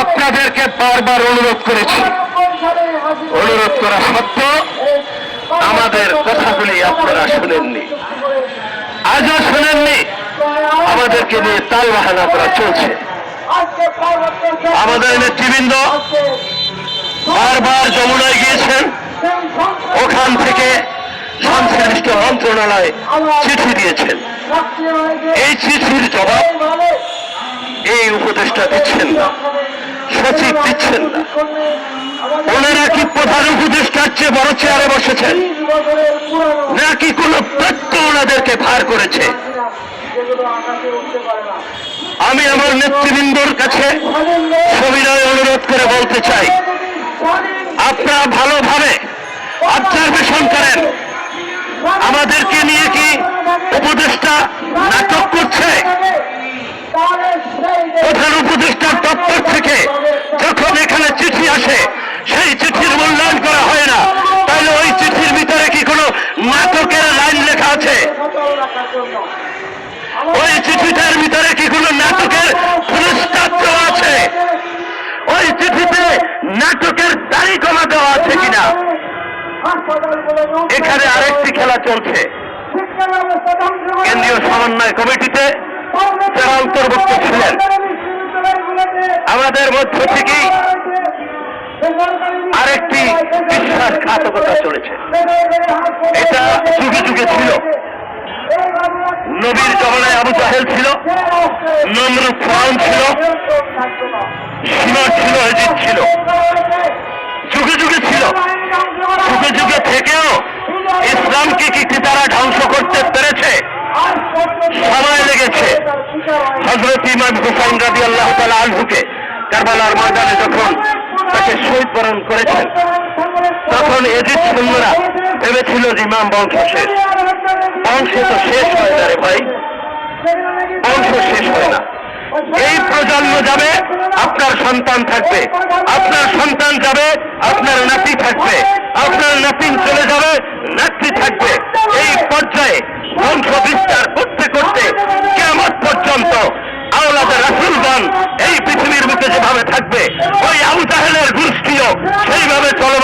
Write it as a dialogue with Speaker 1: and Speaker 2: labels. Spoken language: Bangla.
Speaker 1: আপনাদেরকে বারবার অনুরোধ করেছি।
Speaker 2: অনুরোধ
Speaker 1: করা সত্ত্বেও
Speaker 2: আমাদের কথাগুলি আপনারা শুনেননি।
Speaker 1: আজও শুনেননি।
Speaker 2: আমাদেরকে নিয়ে
Speaker 1: তাল বাহানা করা চলছে।
Speaker 2: আমাদের
Speaker 1: নেতৃবৃন্দ
Speaker 2: বারবার
Speaker 1: যমুনায় গিয়েছেন।
Speaker 2: ওখান থেকে
Speaker 1: সংশ্লিষ্ট মন্ত্রণালয়
Speaker 2: চিঠি
Speaker 1: দিয়েছেন। এই চিঠির জবাব উপদেষ্টা দিচ্ছেন না। সচিব দিচ্ছেন না।
Speaker 2: ওনারা কি প্রধান
Speaker 1: উপদেষ্টার চেয়ে বড় চেয়ারে বসেছেন। নাকি কোনো তথ্য ওনাদেরকে ভার করেছে? আমি আমার নেতৃবৃন্দর কাছে সবিনয় অনুরোধ করে বলতে চাই, আপনারা ভালোভাবে অবজারভেশন করেন।
Speaker 2: আমাদেরকে নিয়ে কি
Speaker 1: উপদেষ্টা নাটক করছে
Speaker 2: প্রধান
Speaker 1: উপদেষ্টার দপ্তর থেকে
Speaker 2: যখন এখানে চিঠি আসে
Speaker 1: সেই চিঠির মূল্যায়ন করা হয় না। তাহলে ওই চিঠির ভিতরে কি কোনো নাটকের লাইন লেখা আছে?
Speaker 2: ওই চিঠিটার
Speaker 1: ভিতরে কি কোনো নাটকের পুরস্কার আছে? ওই চিঠিতে নাটকের দাড়ি কমা দেওয়া আছে কিনা?
Speaker 2: এখানে আরেকটি
Speaker 1: খেলা চলছে।
Speaker 2: কেন্দ্রীয়
Speaker 1: সমন্বয় কমিটিতে
Speaker 2: যারা অন্তর্ভুক্ত ছিলেন,
Speaker 1: আমাদের মধ্য থেকেই
Speaker 2: আরেকটি বিশ্বাসঘাতকতা
Speaker 1: চলেছে।
Speaker 2: এটা যুগে যুগে ছিল। নবীর জমানায় আবু
Speaker 1: জাহেল ছিল, নমরুদ ফ্রাউন ছিল, সীমা ছিল, এজিদ ছিল। যুগে যুগে ছিল।
Speaker 2: যুগে যুগে
Speaker 1: থেকেও
Speaker 2: ইসলামকে কি কি
Speaker 1: তারা ধ্বংস করতে পেরেছে?
Speaker 2: সময় লেগেছে।
Speaker 1: হজরত ইমাম হুসাইন রাজি আল্লাহ তালা আলহুকে কারবালার ময়দানে যখন
Speaker 2: তাকে
Speaker 1: শহীদ বরণ করেছেন।
Speaker 2: তখন এজিদ সৈন্যরা
Speaker 1: ভেবেছিল যে ইমাম বংশ শেষ।
Speaker 2: বংশ তো শেষ হয়ে যায় ভাই। বংশ শেষ হয় না। এই প্রজন্ম
Speaker 1: যাবে, আপনার সন্তান থাকবে।
Speaker 2: আপনার
Speaker 1: সন্তান যাবে, আপনার নাতি থাকবে। আপনার নাতি চলে যাবে, নাতি থাকবে। এই পর্যায়ে বংশ বিস্তার করতে করতে
Speaker 2: কেমন পর্যন্ত
Speaker 1: আওলাদের রাসুলগণ এই পৃথিবীর মুখে যেভাবে থাকবে, ওই আবু তাহেলের গোষ্ঠীও সেইভাবে চলমান